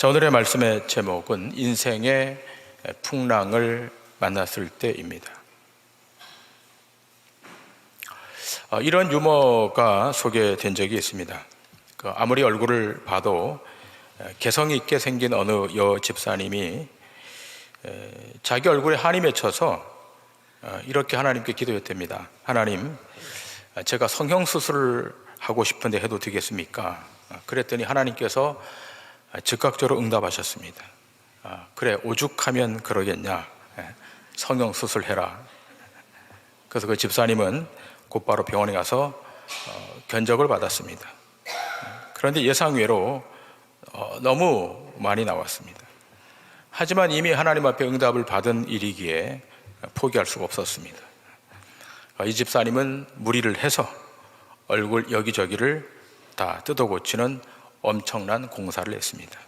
자, 오늘의 말씀의 제목은 인생의 풍랑을 만났을 때입니다. 어, 이런 유머가 소개된 적이 있습니다. 그 아무리 얼굴을 봐도 개성 있게 생긴 어느 여 집사님이 에, 자기 얼굴에 한이 맺혀서 어, 이렇게 하나님께 기도했답니다. 하나님, 제가 성형 수술을 하고 싶은데 해도 되겠습니까? 어, 그랬더니 하나님께서 즉각적으로 응답하셨습니다. 아, 그래, 오죽하면 그러겠냐. 예, 성형 수술해라. 그래서 그 집사님은 곧바로 병원에 가서 어, 견적을 받았습니다. 그런데 예상외로 어, 너무 많이 나왔습니다. 하지만 이미 하나님 앞에 응답을 받은 일이기에 포기할 수가 없었습니다. 어, 이 집사님은 무리를 해서 얼굴 여기저기를 다 뜯어 고치는 엄청난 공사를 했습니다.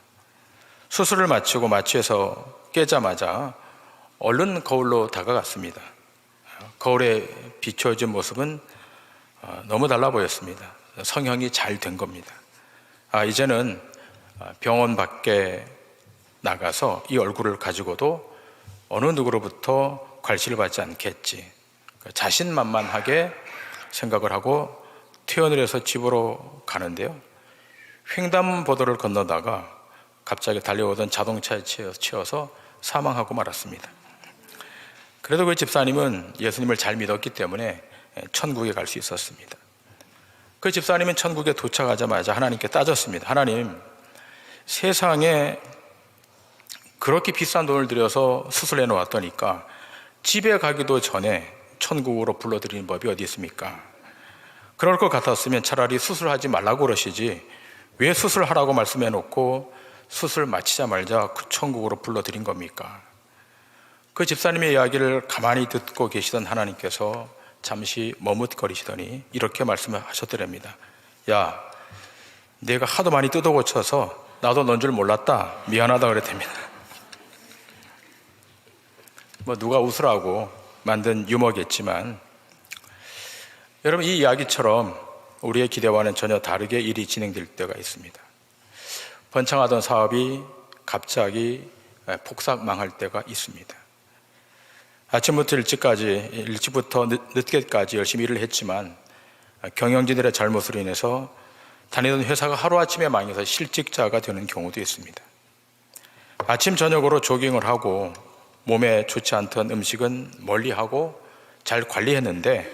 수술을 마치고 마취해서 깨자마자 얼른 거울로 다가갔습니다. 거울에 비춰진 모습은 어, 너무 달라 보였습니다. 성형이 잘 된 겁니다. 아, 이제는 병원 밖에 나가서 이 얼굴을 가지고도 어느 누구로부터 괄시를 받지 않겠지. 그 자신만만하게 생각을 하고 퇴원을 해서 집으로 가는데요. 횡단보도를 건너다가 갑자기 달려오던 자동차에 치여서 사망하고 말았습니다. 그래도 그 집사님은 예수님을 잘 믿었기 때문에 천국에 갈 수 있었습니다. 그 집사님은 천국에 도착하자마자 하나님께 따졌습니다. 하나님, 세상에 그렇게 비싼 돈을 들여서 수술해 놓았더니까 집에 가기도 전에 천국으로 불러들이는 법이 어디 있습니까? 그럴 것 같았으면 차라리 수술하지 말라고 그러시지 왜 수술하라고 말씀해 놓고 수술 마치자 말자 그 천국으로 불러들인 겁니까? 그 집사님의 이야기를 가만히 듣고 계시던 하나님께서 잠시 머뭇거리시더니 이렇게 말씀하셨더랍니다. 야, 내가 하도 많이 뜯어 고쳐서 나도 넌 줄 몰랐다. 미안하다 그랬답니다. 뭐 누가 웃으라고 만든 유머겠지만 여러분 이 이야기처럼 우리의 기대와는 전혀 다르게 일이 진행될 때가 있습니다. 번창하던 사업이 갑자기 폭삭 망할 때가 있습니다. 아침부터 일찍까지, 일찍부터 늦게까지 열심히 일을 했지만 경영진들의 잘못으로 인해서 다니던 회사가 하루아침에 망해서 실직자가 되는 경우도 있습니다. 아침, 저녁으로 조깅을 하고 몸에 좋지 않던 음식은 멀리 하고 잘 관리했는데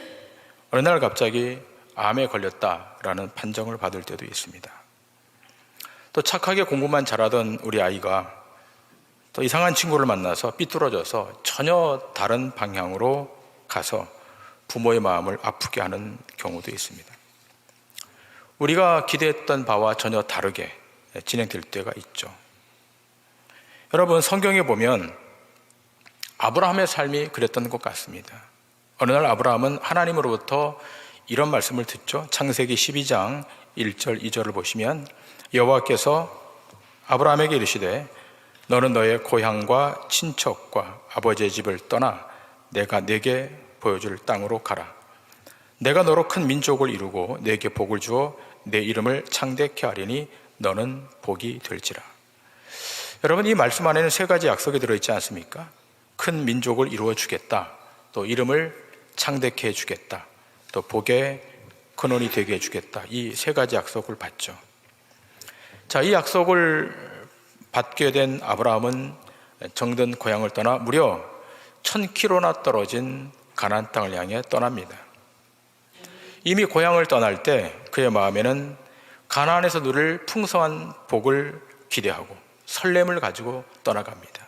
어느 날 갑자기 암에 걸렸다라는 판정을 받을 때도 있습니다. 또 착하게 공부만 잘하던 우리 아이가 또 이상한 친구를 만나서 삐뚤어져서 전혀 다른 방향으로 가서 부모의 마음을 아프게 하는 경우도 있습니다. 우리가 기대했던 바와 전혀 다르게 진행될 때가 있죠. 여러분, 성경에 보면 아브라함의 삶이 그랬던 것 같습니다. 어느 날 아브라함은 하나님으로부터 이런 말씀을 듣죠. 창세기 12장 1절, 2절을 보시면 여호와께서 아브라함에게 이르시되 너는 너의 고향과 친척과 아버지의 집을 떠나 내가 내게 보여줄 땅으로 가라. 내가 너로 큰 민족을 이루고 내게 복을 주어 내 이름을 창대케 하리니 너는 복이 될지라. 여러분 이 말씀 안에는 세 가지 약속이 들어 있지 않습니까? 큰 민족을 이루어 주겠다. 또 이름을 창대케 해 주겠다. 또 복의 근원이 되게 해 주겠다. 이 세 가지 약속을 받죠. 자, 이 약속을 받게 된 아브라함은 정든 고향을 떠나 무려 천 킬로나 떨어진 가나안 땅을 향해 떠납니다. 이미 고향을 떠날 때 그의 마음에는 가나안에서 누릴 풍성한 복을 기대하고 설렘을 가지고 떠나갑니다.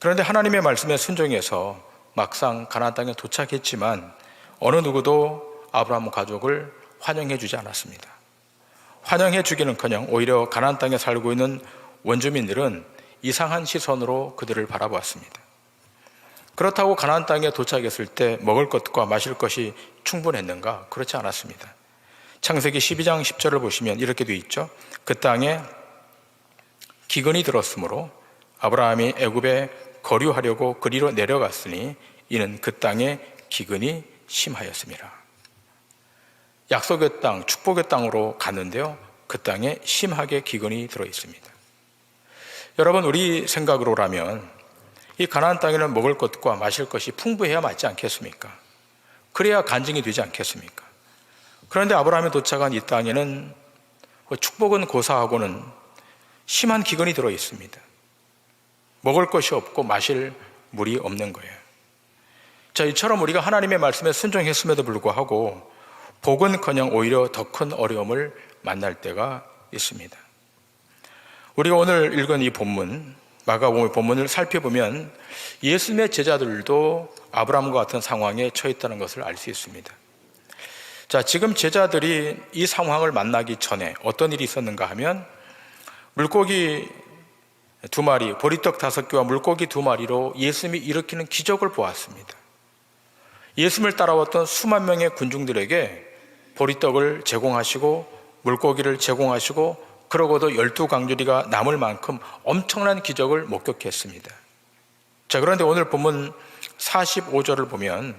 그런데 하나님의 말씀에 순종해서 막상 가나안 땅에 도착했지만 어느 누구도 아브라함 가족을 환영해 주지 않았습니다. 환영해 주기는커녕 오히려 가나안 땅에 살고 있는 원주민들은 이상한 시선으로 그들을 바라보았습니다. 그렇다고 가나안 땅에 도착했을 때 먹을 것과 마실 것이 충분했는가? 그렇지 않았습니다. 창세기 12장 10절을 보시면 이렇게 되어 있죠. 그 땅에 기근이 들었으므로 아브라함이 애굽에 거류하려고 그리로 내려갔으니 이는 그 땅에 기근이 심하였습니다. 약속의 땅, 축복의 땅으로 갔는데요. 그 땅에 심하게 기근이 들어 있습니다. 여러분 우리 생각으로라면 이 가나안 땅에는 먹을 것과 마실 것이 풍부해야 맞지 않겠습니까? 그래야 간증이 되지 않겠습니까? 그런데 아브라함이 도착한 이 땅에는 그 축복은 고사하고는 심한 기근이 들어 있습니다. 먹을 것이 없고 마실 물이 없는 거예요. 자, 이처럼 우리가 하나님의 말씀에 순종했음에도 불구하고 복은 커녕 오히려 더 큰 어려움을 만날 때가 있습니다. 우리가 오늘 읽은 이 본문, 마가복음의 본문을 살펴보면 예수님의 제자들도 아브라함과 같은 상황에 처했다는 것을 알 수 있습니다. 자, 지금 제자들이 이 상황을 만나기 전에 어떤 일이 있었는가 하면 물고기 두 마리, 보리떡 다섯 개와 물고기 두 마리로 예수님이 일으키는 기적을 보았습니다. 예수님을 따라왔던 수만 명의 군중들에게 보리떡을 제공하시고 물고기를 제공하시고 그러고도 열두 강주리가 남을 만큼 엄청난 기적을 목격했습니다. 자, 그런데 오늘 본문 45절을 보면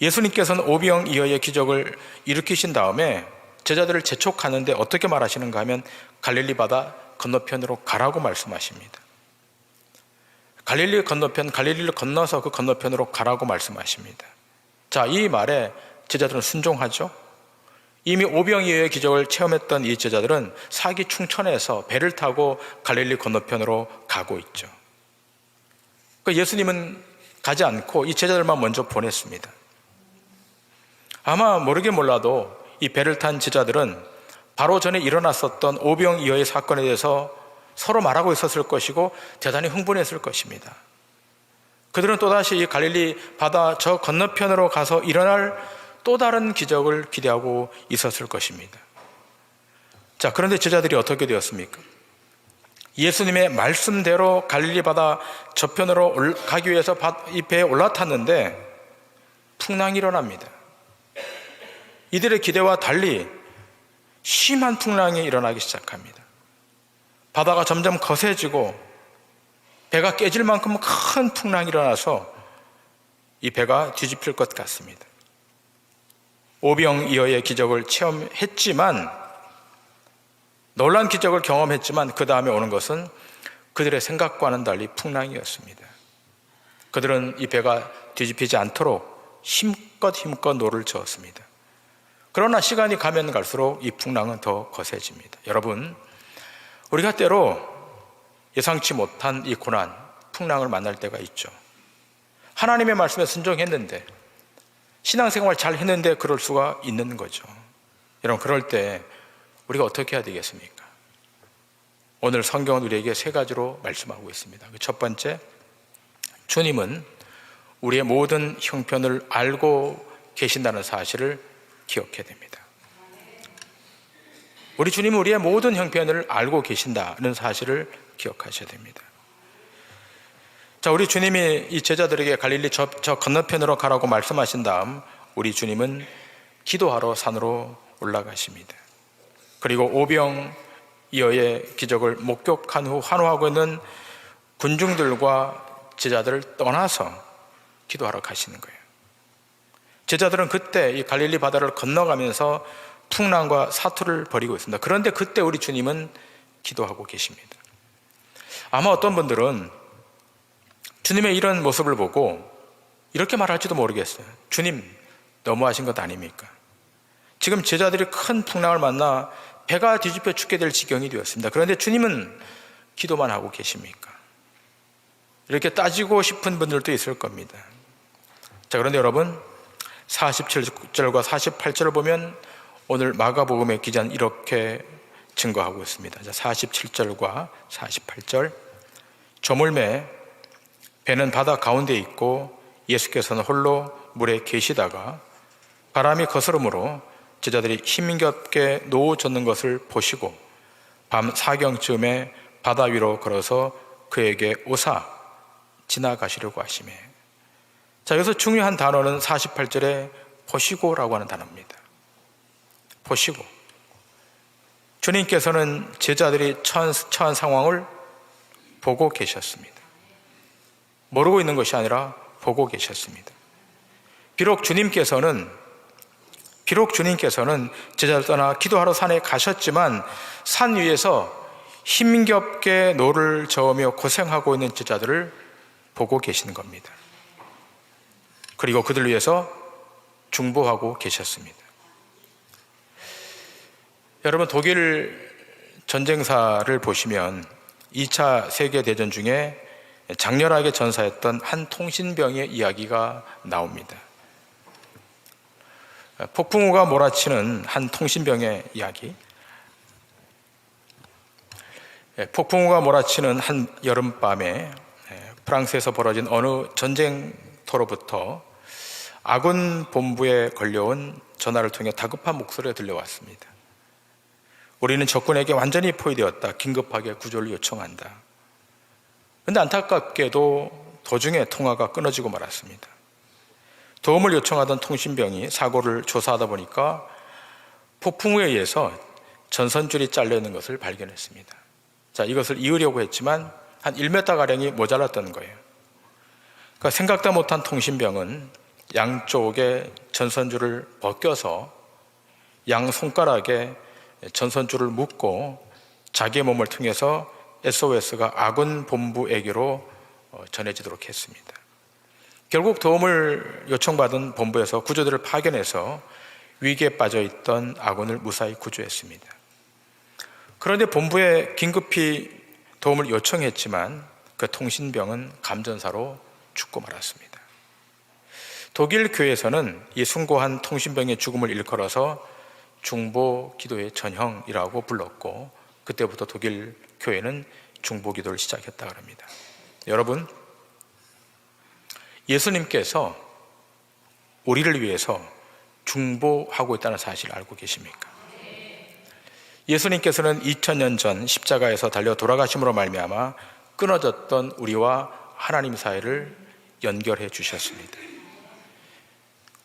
예수님께서는 오병 이어의 기적을 일으키신 다음에 제자들을 재촉하는데 어떻게 말하시는가 하면 갈릴리 바다 건너편으로 가라고 말씀하십니다. 갈릴리 건너편, 갈릴리를 건너서 그 건너편으로 가라고 말씀하십니다. 자, 이 말에 제자들은 순종하죠. 이미 오병이어의 기적을 체험했던 이 제자들은 사기 충천에서 배를 타고 갈릴리 건너편으로 가고 있죠. 그 예수님은 가지 않고 이 제자들만 먼저 보냈습니다. 아마 모르게 몰라도 이 배를 탄 제자들은 바로 전에 일어났었던 오병이어의 사건에 대해서 서로 말하고 있었을 것이고 대단히 흥분했을 것입니다. 그들은 또다시 이 갈릴리 바다 저 건너편으로 가서 일어날 또 다른 기적을 기대하고 있었을 것입니다. 자, 그런데 제자들이 어떻게 되었습니까? 예수님의 말씀대로 갈릴리 바다 저편으로 가기 위해서 이 배에 올라탔는데 풍랑이 일어납니다. 이들의 기대와 달리 심한 풍랑이 일어나기 시작합니다. 바다가 점점 거세지고 배가 깨질 만큼 큰 풍랑이 일어나서 이 배가 뒤집힐 것 같습니다. 오병이어의 기적을 체험했지만 놀란 기적을 경험했지만 그 다음에 오는 것은 그들의 생각과는 달리 풍랑이었습니다. 그들은 이 배가 뒤집히지 않도록 힘껏 힘껏 노를 저었습니다. 그러나 시간이 가면 갈수록 이 풍랑은 더 거세집니다. 여러분, 우리가 때로 예상치 못한 이 고난, 풍랑을 만날 때가 있죠. 하나님의 말씀에 순종했는데, 신앙생활 잘 했는데 그럴 수가 있는 거죠. 여러분, 그럴 때 우리가 어떻게 해야 되겠습니까? 오늘 성경은 우리에게 세 가지로 말씀하고 있습니다. 그첫 번째, 주님은 우리의 모든 형편을 알고 계신다는 사실을 기억해야 됩니다. 우리 주님은 우리의 모든 형편을 알고 계신다는 사실을 기억하셔야 됩니다. 자, 우리 주님이 이 제자들에게 갈릴리 저, 저 건너편으로 가라고 말씀하신 다음 우리 주님은 기도하러 산으로 올라가십니다. 그리고 오병 이어의 기적을 목격한 후 환호하고 있는 군중들과 제자들을 떠나서 기도하러 가시는 거예요. 제자들은 그때 이 갈릴리 바다를 건너가면서 풍랑과 사투를 벌이고 있습니다. 그런데 그때 우리 주님은 기도하고 계십니다. 아마 어떤 분들은 주님의 이런 모습을 보고 이렇게 말할지도 모르겠어요. 주님, 너무하신 것 아닙니까? 지금 제자들이 큰 풍랑을 만나 배가 뒤집혀 죽게 될 지경이 되었습니다. 그런데 주님은 기도만 하고 계십니까? 이렇게 따지고 싶은 분들도 있을 겁니다. 자, 그런데 여러분, 47절과 48절을 보면 오늘 마가복음의 기자는 이렇게 증거하고 있습니다. 47절과 48절. 저물매 배는 바다 가운데 있고 예수께서는 홀로 물에 계시다가 바람이 거스름으로 제자들이 힘겹게 노워졌는 것을 보시고 밤 사경쯤에 바다 위로 걸어서 그에게 오사 지나가시려고 하시며 자, 여기서 중요한 단어는 48절에 보시고라고 하는 단어입니다. 보시고. 주님께서는 제자들이 처한, 상황을 보고 계셨습니다. 모르고 있는 것이 아니라 보고 계셨습니다. 비록 주님께서는 비록 주님께서는 제자를 떠나 기도하러 산에 가셨지만 산 위에서 힘겹게 노를 저으며 고생하고 있는 제자들을 보고 계시는 겁니다. 그리고 그들 위해서 중보하고 계셨습니다. 여러분 독일 전쟁사를 보시면 2차 세계대전 중에 장렬하게 전사했던 한 통신병의 이야기가 나옵니다. 폭풍우가 몰아치는 한 통신병의 이야기. 폭풍우가 몰아치는 한 여름밤에 프랑스에서 벌어진 어느 전쟁터로부터 아군 본부에 걸려온 전화를 통해 다급한 목소리가 들려왔습니다. 우리는 적군에게 완전히 포위되었다. 긴급하게 구조를 요청한다. 근데 안타깝게도 도중에 통화가 끊어지고 말았습니다. 도움을 요청하던 통신병이 사고를 조사하다 보니까 폭풍우에 의해서 전선줄이 잘려 있는 것을 발견했습니다. 자, 이것을 이으려고 했지만 한 1m가량이 모자랐던 거예요. 그러니까 생각도 못한 통신병은 양쪽에 전선줄을 벗겨서 양 손가락에 전선줄을 묶고 자기의 몸을 통해서 SOS가 아군 본부에게로 어, 전해지도록 했습니다. 결국 도움을 요청받은 본부에서 구조대를 파견해서 위기에 빠져 있던 아군을 무사히 구조했습니다. 그런데 본부에 긴급히 도움을 요청했지만 그 통신병은 감전사로 죽고 말았습니다. 독일 교회에서는 이 숭고한 통신병의 죽음을 일컬어서 중보 기도의 전형이라고 불렀고 그때부터 독일 교회는 중보 기도를 시작했다 합니다. 여러분 예수님께서 우리를 위해서 중보하고 있다는 사실을 알고 계십니까? 예수님께서는 2000년 전 십자가에서 달려 돌아가심으로 말미암아 끊어졌던 우리와 하나님 사이를 연결해 주셨습니다.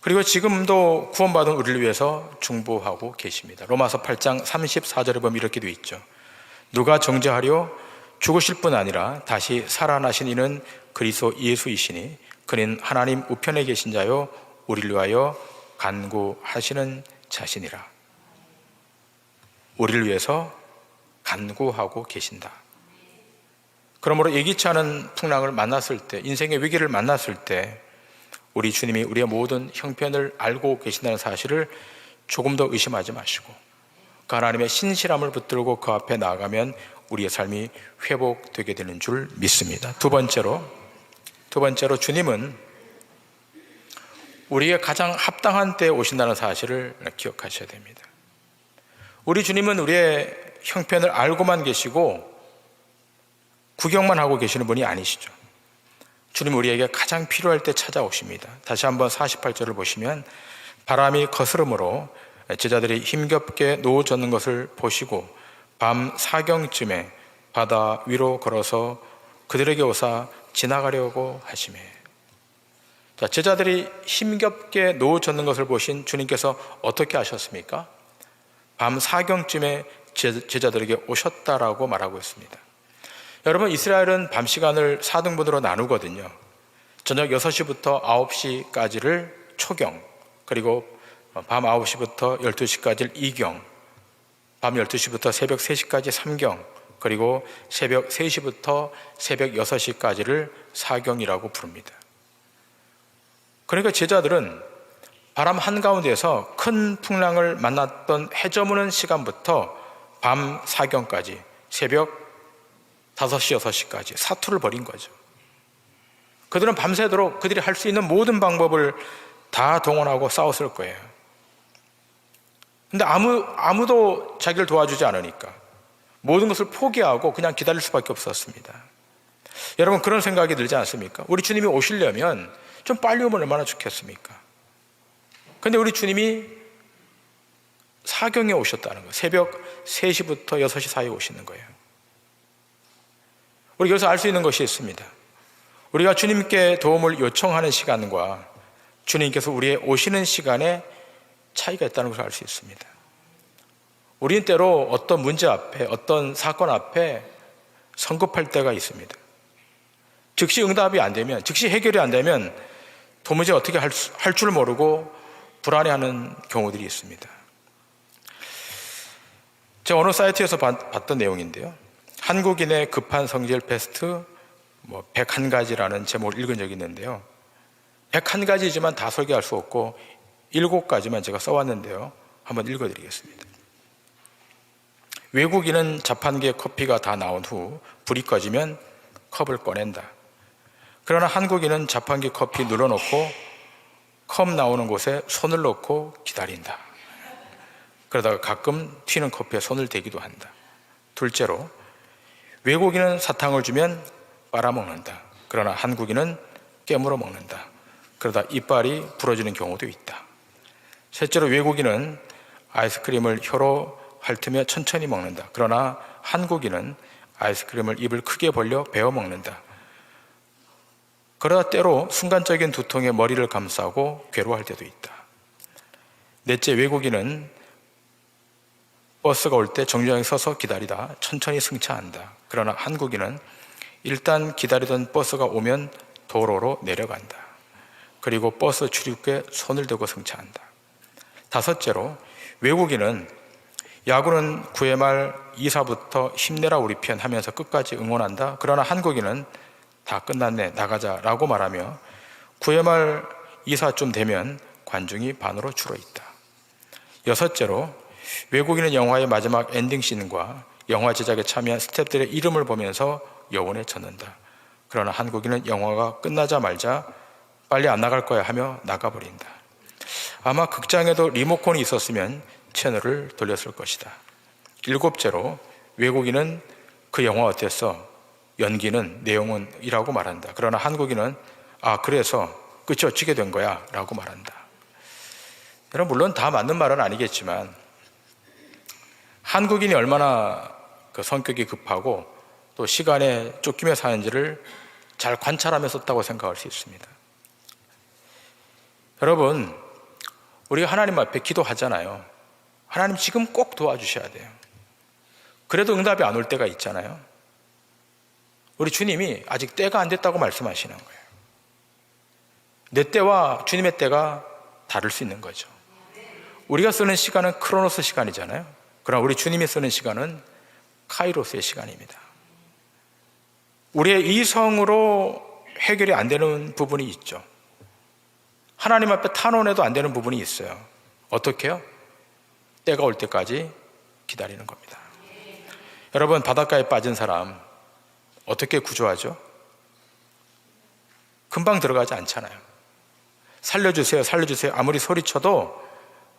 그리고 지금도 구원받은 우리를 위해서 중보하고 계십니다. 로마서 8장 34절에 보면 이렇게 되어 있죠. 누가 정죄하려 죽으실 뿐 아니라 다시 살아나신 이는 그리스도 예수이시니 그는 하나님 우편에 계신 자요 우리를 위하여 간구하시는 자신이라. 우리를 위해서 간구하고 계신다. 그러므로 예기치 않은 풍랑을 만났을 때, 인생의 위기를 만났을 때, 우리 주님이 우리의 모든 형편을 알고 계신다는 사실을 조금 더 의심하지 마시고, 그 하나님의 신실함을 붙들고 그 앞에 나아가면 우리의 삶이 회복되게 되는 줄 믿습니다. 두 번째로, 두 번째로 주님은 우리의 가장 합당한 때에 오신다는 사실을 기억하셔야 됩니다. 우리 주님은 우리의 형편을 알고만 계시고 구경만 하고 계시는 분이 아니시죠. 주님 우리에게 가장 필요할 때 찾아오십니다. 다시 한번 48절을 보시면 바람이 거스름으로 제자들이 힘겹게 누워졌는 것을 보시고 밤 사경쯤에 바다 위로 걸어서 그들에게 오사 지나가려고 하시매. 자, 제자들이 힘겹게 누워졌는 것을 보신 주님께서 어떻게 하셨습니까? 밤 사경쯤에 제자들에게 오셨다라고 말하고 있습니다. 여러분, 이스라엘은 밤 시간을 4등분으로 나누거든요. 저녁 6시부터 9시까지를 초경, 그리고 밤 9시부터 12시까지를 이경, 밤 12시부터 새벽 3시까지 3경, 그리고 새벽 3시부터 새벽 6시까지를 사경이라고 부릅니다. 그러니까 제자들은 바람 한가운데에서 큰 풍랑을 만났던 해저무는 시간부터 밤 사경까지 새벽 5시, 6시까지 사투를 벌인 거죠. 그들은 밤새도록 그들이 할 수 있는 모든 방법을 다 동원하고 싸웠을 거예요. 근데 아무, 아무도 자기를 도와주지 않으니까 모든 것을 포기하고 그냥 기다릴 수밖에 없었습니다. 여러분 그런 생각이 들지 않습니까? 우리 주님이 오시려면 좀 빨리 오면 얼마나 좋겠습니까? 근데 우리 주님이 사경에 오셨다는 거예요. 새벽 3시부터 6시 사이에 오시는 거예요. 우리 여기서 알 수 있는 것이 있습니다. 우리가 주님께 도움을 요청하는 시간과 주님께서 우리의 오시는 시간에 차이가 있다는 것을 알 수 있습니다. 우리는 때로 어떤 문제 앞에, 어떤 사건 앞에 성급할 때가 있습니다. 즉시 응답이 안 되면, 즉시 해결이 안 되면 도무지 어떻게 할줄 모르고 불안해하는 경우들이 있습니다. 제가 어느 사이트에서 봤던 내용인데요. 한국인의 급한 성질 베스트 뭐 101가지라는 제목을 읽은 적이 있는데요. 101가지지만 다 소개할 수 없고 7가지만 제가 써왔는데요. 한번 읽어드리겠습니다. 외국인은 자판기에 커피가 다 나온 후 불이 꺼지면 컵을 꺼낸다. 그러나 한국인은 자판기 커피 눌러놓고 컵 나오는 곳에 손을 넣고 기다린다. 그러다가 가끔 튀는 커피에 손을 대기도 한다. 둘째로, 외국인은 사탕을 주면 빨아먹는다. 그러나 한국인은 깨물어 먹는다. 그러다 이빨이 부러지는 경우도 있다. 셋째로, 외국인은 아이스크림을 혀로 핥으며 천천히 먹는다. 그러나 한국인은 아이스크림을 입을 크게 벌려 베어 먹는다. 그러다 때로 순간적인 두통에 머리를 감싸고 괴로워할 때도 있다. 넷째, 외국인은 버스가 올 때 정류장에 서서 기다리다 천천히 승차한다. 그러나 한국인은 일단 기다리던 버스가 오면 도로로 내려간다. 그리고 버스 출입구에 손을 대고 승차한다. 다섯째로 외국인은 야구는 9회 말 2사부터 힘내라 우리 편 하면서 끝까지 응원한다. 그러나 한국인은 다 끝났네 나가자 라고 말하며 9회 말 2사쯤 되면 관중이 반으로 줄어 있다. 여섯째로 외국인은 영화의 마지막 엔딩 씬과 영화 제작에 참여한 스태프들의 이름을 보면서 여운에 젖는다. 그러나 한국인은 영화가 끝나자 말자 빨리 안 나갈 거야 하며 나가버린다. 아마 극장에도 리모컨이 있었으면 채널을 돌렸을 것이다. 일곱째로 외국인은 그 영화 어땠어? 연기는 내용은 이라고 말한다. 그러나 한국인은 아 그래서 끝이 어찌게 된 거야 라고 말한다. 여러분 물론 다 맞는 말은 아니겠지만 한국인이 얼마나 그 성격이 급하고 또 시간에 쫓기며 사는지를 잘 관찰하며 썼다고 생각할 수 있습니다. 여러분, 우리가 하나님 앞에 기도하잖아요. 하나님 지금 꼭 도와주셔야 돼요. 그래도 응답이 안 올 때가 있잖아요. 우리 주님이 아직 때가 안 됐다고 말씀하시는 거예요. 내 때와 주님의 때가 다를 수 있는 거죠. 우리가 쓰는 시간은 크로노스 시간이잖아요. 그러나 우리 주님이 쓰는 시간은 카이로스의 시간입니다. 우리의 이성으로 해결이 안 되는 부분이 있죠. 하나님 앞에 탄원해도 안 되는 부분이 있어요. 어떻게요? 때가 올 때까지 기다리는 겁니다. 여러분, 바닷가에 빠진 사람 어떻게 구조하죠? 금방 들어가지 않잖아요. 살려주세요, 살려주세요. 아무리 소리쳐도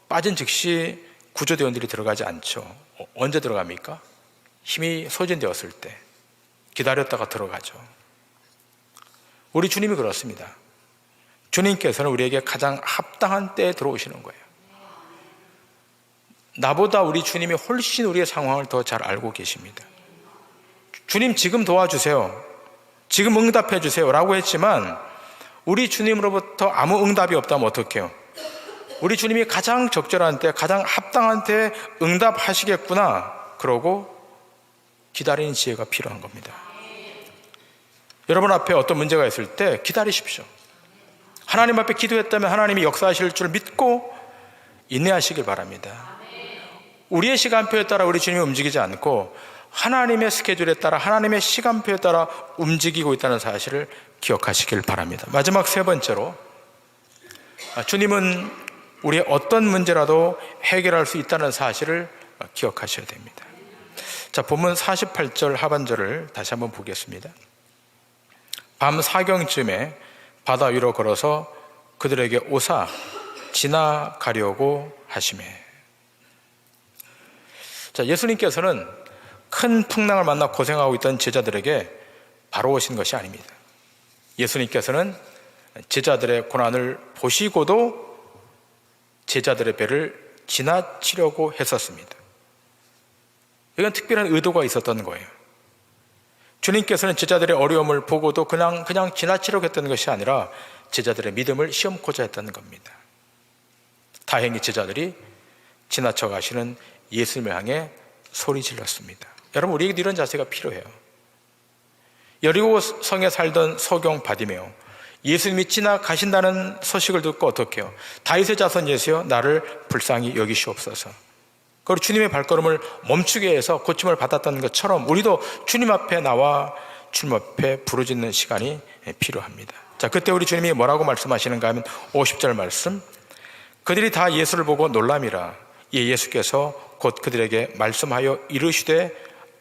빠진 즉시 구조대원들이 들어가지 않죠. 어, 언제 들어갑니까? 힘이 소진되었을 때. 기다렸다가 들어가죠. 우리 주님이 그렇습니다. 주님께서는 우리에게 가장 합당한 때에 들어오시는 거예요. 나보다 우리 주님이 훨씬 우리의 상황을 더 잘 알고 계십니다. 주님 지금 도와주세요. 지금 응답해 주세요. 라고 했지만 우리 주님으로부터 아무 응답이 없다면 어떡해요? 우리 주님이 가장 적절한 때, 가장 합당한 때 응답하시겠구나. 그러고 기다리는 지혜가 필요한 겁니다. 여러분 앞에 어떤 문제가 있을 때 기다리십시오. 하나님 앞에 기도했다면 하나님이 역사하실 줄 믿고 인내하시길 바랍니다. 우리의 시간표에 따라 우리 주님이 움직이지 않고 하나님의 스케줄에 따라 하나님의 시간표에 따라 움직이고 있다는 사실을 기억하시길 바랍니다. 마지막 세 번째로 아, 주님은 우리의 어떤 문제라도 해결할 수 있다는 사실을 기억하셔야 됩니다. 자, 본문 48절 하반절을 다시 한번 보겠습니다. 밤 사경쯤에 바다 위로 걸어서 그들에게 오사 지나가려고 하심에 자, 예수님께서는 큰 풍랑을 만나 고생하고 있던 제자들에게 바로 오신 것이 아닙니다. 예수님께서는 제자들의 고난을 보시고도 제자들의 배를 지나치려고 했었습니다. 이건 특별한 의도가 있었던 거예요. 주님께서는 제자들의 어려움을 보고도 그냥, 그냥 지나치려고 했던 것이 아니라 제자들의 믿음을 시험코자 했다는 겁니다. 다행히 제자들이 지나쳐 가시는 예수님을 향해 소리 질렀습니다. 여러분, 우리에게도 이런 자세가 필요해요. 여리고 성에 살던 서경 바디메오. 예수님이 지나가신다는 소식을 듣고 어떻게 해요? 다윗의 자손 예수여 나를 불쌍히 여기시옵소서. 그리고 주님의 발걸음을 멈추게 해서 고침을 받았던 것처럼 우리도 주님 앞에 나와 주님 앞에 부르짖는 시간이 필요합니다. 자, 그때 우리 주님이 뭐라고 말씀하시는가 하면 50절 말씀. 그들이 다 예수를 보고 놀람이라. 예, 예수께서 곧 그들에게 말씀하여 이르시되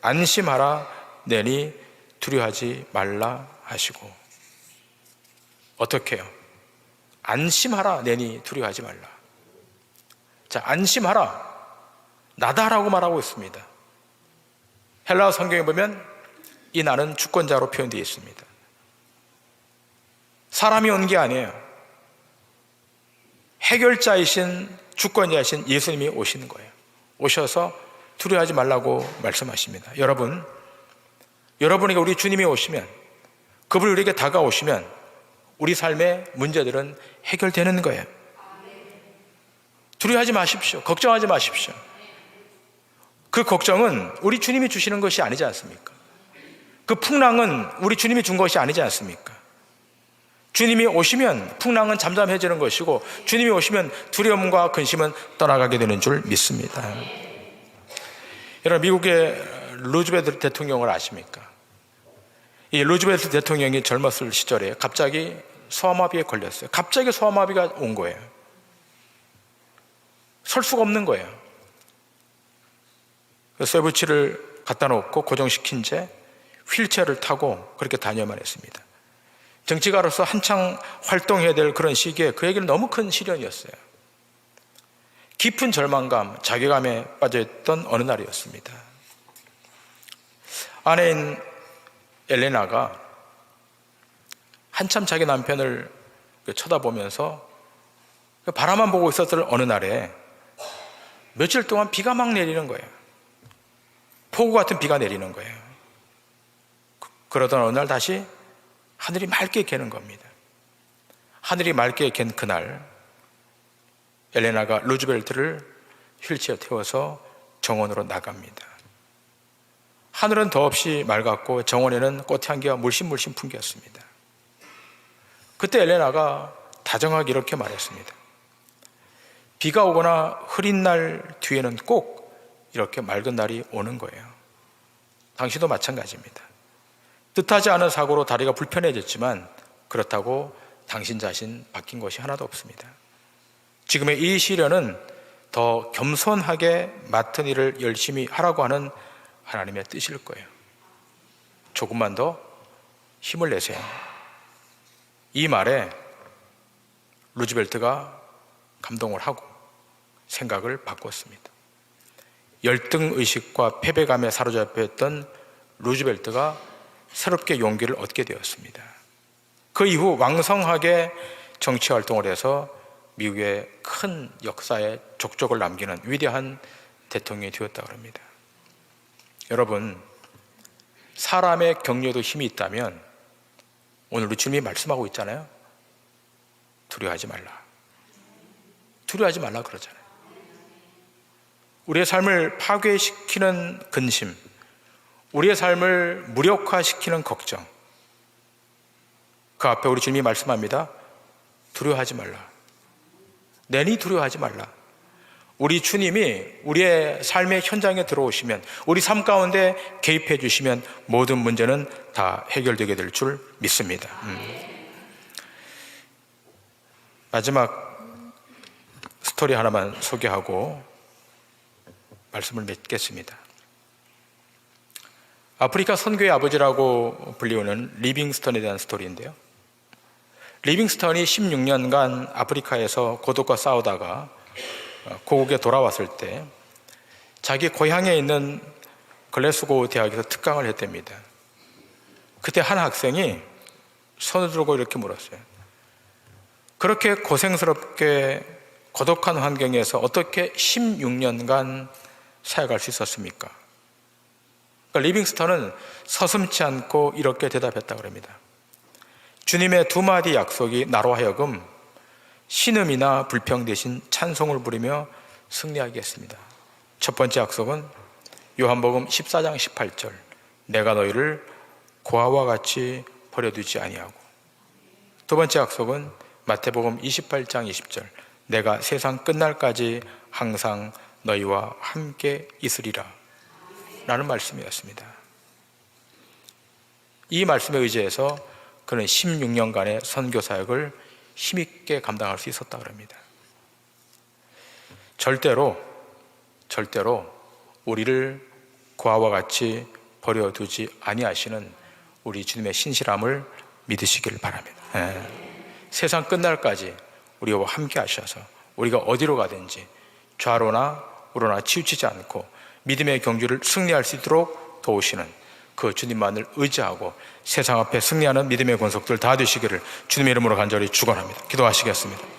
안심하라 내니 두려워하지 말라 하시고 어떻게 해요? 안심하라 내니 두려워하지 말라. 자, 안심하라. 나다라고 말하고 있습니다. 헬라어 성경에 보면 이 나는 주권자로 표현되어 있습니다. 사람이 온 게 아니에요. 해결자이신 주권자이신 예수님이 오시는 거예요. 오셔서 두려워하지 말라고 말씀하십니다. 여러분, 여러분에게 우리 주님이 오시면 그분이 우리에게 다가오시면 우리 삶의 문제들은 해결되는 거예요. 두려워하지 마십시오. 걱정하지 마십시오. 그 걱정은 우리 주님이 주시는 것이 아니지 않습니까? 그 풍랑은 우리 주님이 준 것이 아니지 않습니까? 주님이 오시면 풍랑은 잠잠해지는 것이고 주님이 오시면 두려움과 근심은 떠나가게 되는 줄 믿습니다. 여러분 미국의 루즈베트 대통령을 아십니까? 이 루즈베트 대통령이 젊었을 시절에 갑자기 소아마비에 걸렸어요. 갑자기 소아마비가 온 거예요. 설 수가 없는 거예요. 쇠붙이를 갖다 놓고 고정시킨 채 휠체어를 타고 그렇게 다녀만 했습니다. 정치가로서 한창 활동해야 될 그런 시기에 그에게는 너무 큰 시련이었어요. 깊은 절망감, 자괴감에 빠져있던 어느 날이었습니다. 아내인 엘레나가 한참 자기 남편을 쳐다보면서 바라만 보고 있었던 어느 날에 며칠 동안 비가 막 내리는 거예요. 폭우 같은 비가 내리는 거예요. 그- 그러던 어느 날 다시 하늘이 맑게 개는 겁니다. 하늘이 맑게 갠 그날 엘레나가 루즈벨트를 휠체어 태워서 정원으로 나갑니다. 하늘은 더없이 맑았고 정원에는 꽃향기가 물씬물씬 풍겼습니다. 그때 엘레나가 다정하게 이렇게 말했습니다. 비가 오거나 흐린 날 뒤에는 꼭 이렇게 맑은 날이 오는 거예요. 당신도 마찬가지입니다. 뜻하지 않은 사고로 다리가 불편해졌지만 그렇다고 당신 자신 바뀐 것이 하나도 없습니다. 지금의 이 시련은 더 겸손하게 맡은 일을 열심히 하라고 하는 하나님의 뜻일 거예요. 조금만 더 힘을 내세요. 이 말에 루즈벨트가 감동을 하고 생각을 바꿨습니다. 열등 의식과 패배감에 사로잡혀 있던 루즈벨트가 새롭게 용기를 얻게 되었습니다. 그 이후 왕성하게 정치 활동을 해서 미국의 큰 역사에 족적을 남기는 위대한 대통령이 되었다고 합니다. 여러분, 사람의 격려도 힘이 있다면 오늘 주님이 말씀하고 있잖아요. 두려워하지 말라. 두려워하지 말라 그러잖아요. 우리의 삶을 파괴시키는 근심, 우리의 삶을 무력화시키는 걱정. 그 앞에 우리 주님이 말씀합니다. 두려워하지 말라. 내니 두려워하지 말라. 우리 주님이 우리의 삶의 현장에 들어오시면, 우리 삶 가운데 개입해 주시면 모든 문제는 다 해결되게 될 줄 믿습니다. 음. 마지막 스토리 하나만 소개하고 말씀을 맺겠습니다. 아프리카 선교의 아버지라고 불리우는 리빙스턴에 대한 스토리인데요. 리빙스턴이 16년간 아프리카에서 고독과 싸우다가 고국에 돌아왔을 때 자기 고향에 있는 글래스고 대학에서 특강을 했답니다. 그때 한 학생이 손을 들고 이렇게 물었어요. 그렇게 고생스럽게 고독한 환경에서 어떻게 16년간 사역할 수 있었습니까? 그러니까 리빙스턴은 서슴치 않고 이렇게 대답했다고 합니다. 주님의 두 마디 약속이 나로 하여금 신음이나 불평 대신 찬송을 부리며 승리하게 했습니다. 첫 번째 약속은 요한복음 14장 18절 내가 너희를 고아와 같이 버려두지 아니하고 두 번째 약속은 마태복음 28장 20절 내가 세상 끝날까지 항상 너희와 함께 있으리라 라는 말씀이었습니다. 이 말씀에 의지해서 그는 16년간의 선교 사역을 힘있게 감당할 수 있었다 그럽니다. 절대로 절대로 우리를 고아와 같이 버려두지 아니하시는 우리 주님의 신실함을 믿으시기를 바랍니다. 예. 세상 끝날까지 우리와 함께 하셔서 우리가 어디로 가든지 좌로나 우로나 치우치지 않고 믿음의 경주를 승리할 수 있도록 도우시는 그 주님만을 의지하고 세상 앞에 승리하는 믿음의 권속들 다 되시기를 주님의 이름으로 간절히 축원합니다. 기도하시겠습니다.